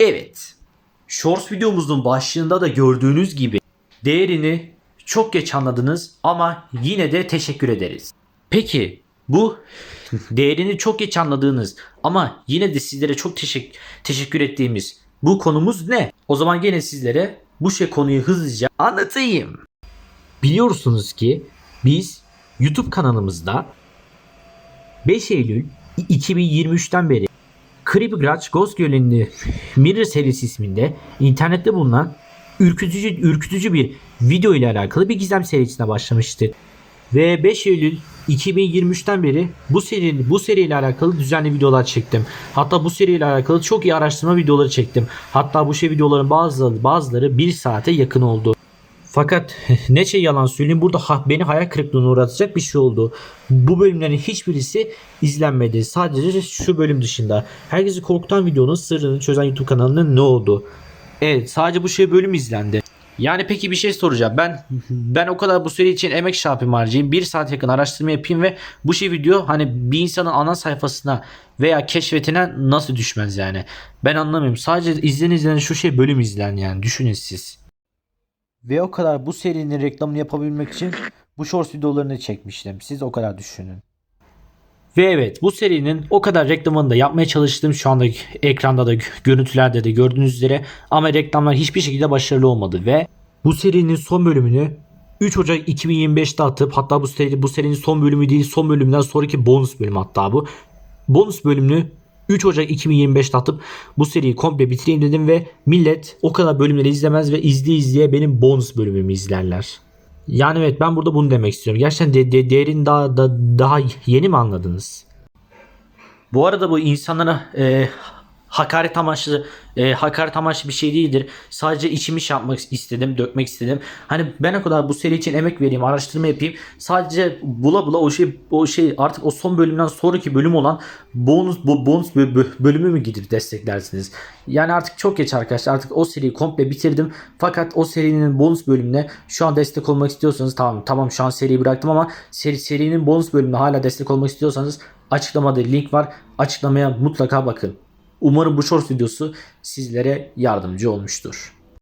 Evet. Shorts videomuzun başlığında da gördüğünüz gibi değerini çok geç anladınız ama yine de teşekkür ederiz. Peki bu değerini çok geç anladığınız ama yine de sizlere çok teşekkür, teşekkür ettiğimiz bu konumuz ne? O zaman gene sizlere bu şey konuyu hızlıca anlatayım. Biliyorsunuz ki biz YouTube kanalımızda 5 Eylül 2023'ten beri Grudge Ghost Gölü'nün Mirror serisi isminde internette bulunan ürkütücü ürkütücü bir video ile alakalı bir gizem serisine başlamıştık. Ve 5 Eylül 2023'ten beri bu seri bu seriyle alakalı düzenli videolar çektim. Hatta bu seriyle alakalı çok iyi araştırma videoları çektim. Hatta bu şey videoların bazıları bazıları 1 saate yakın oldu. Fakat ne şey yalan söyleyeyim burada beni hayal kırıklığına uğratacak bir şey oldu. Bu bölümlerin hiçbirisi izlenmedi. Sadece şu bölüm dışında. Herkesi korkutan videonun sırrını çözen YouTube kanalının ne oldu? Evet sadece bu şey bölüm izlendi. Yani peki bir şey soracağım. Ben ben o kadar bu seri için emek şey yapayım harcayayım. Bir saat yakın araştırma yapayım ve bu şey video hani bir insanın ana sayfasına veya keşfetine nasıl düşmez yani. Ben anlamıyorum. Sadece izlen izlen şu şey bölüm izlen yani. Düşünün siz. Ve o kadar bu serinin reklamını yapabilmek için bu shorts videolarını çekmiştim. Siz o kadar düşünün. Ve evet bu serinin o kadar reklamını da yapmaya çalıştım. Şu anda ekranda da görüntülerde de gördüğünüz üzere ama reklamlar hiçbir şekilde başarılı olmadı ve bu serinin son bölümünü 3 Ocak 2025'te atıp hatta bu seri bu serinin son bölümü değil son bölümden sonraki bonus bölüm hatta bu. Bonus bölümünü 3 Ocak 2025'te atıp bu seriyi komple bitireyim dedim ve millet o kadar bölümleri izlemez ve izleye izleye benim bonus bölümümü izlerler. Yani evet ben burada bunu demek istiyorum. Gerçekten de, de, değerini daha, da, daha yeni mi anladınız? Bu arada bu insanlara e, hakaret amaçlı e, hakaret amaçlı bir şey değildir. Sadece içimi şey yapmak istedim, dökmek istedim. Hani ben o kadar bu seri için emek vereyim, araştırma yapayım. Sadece bula bula o şey o şey artık o son bölümden sonraki bölüm olan bonus bu bonus bö- bö- bölümü mü gidip desteklersiniz? Yani artık çok geç arkadaşlar. Artık o seriyi komple bitirdim. Fakat o serinin bonus bölümüne şu an destek olmak istiyorsanız tamam tamam şu an seriyi bıraktım ama seri serinin bonus bölümüne hala destek olmak istiyorsanız açıklamada link var. Açıklamaya mutlaka bakın. Umarım bu short videosu sizlere yardımcı olmuştur.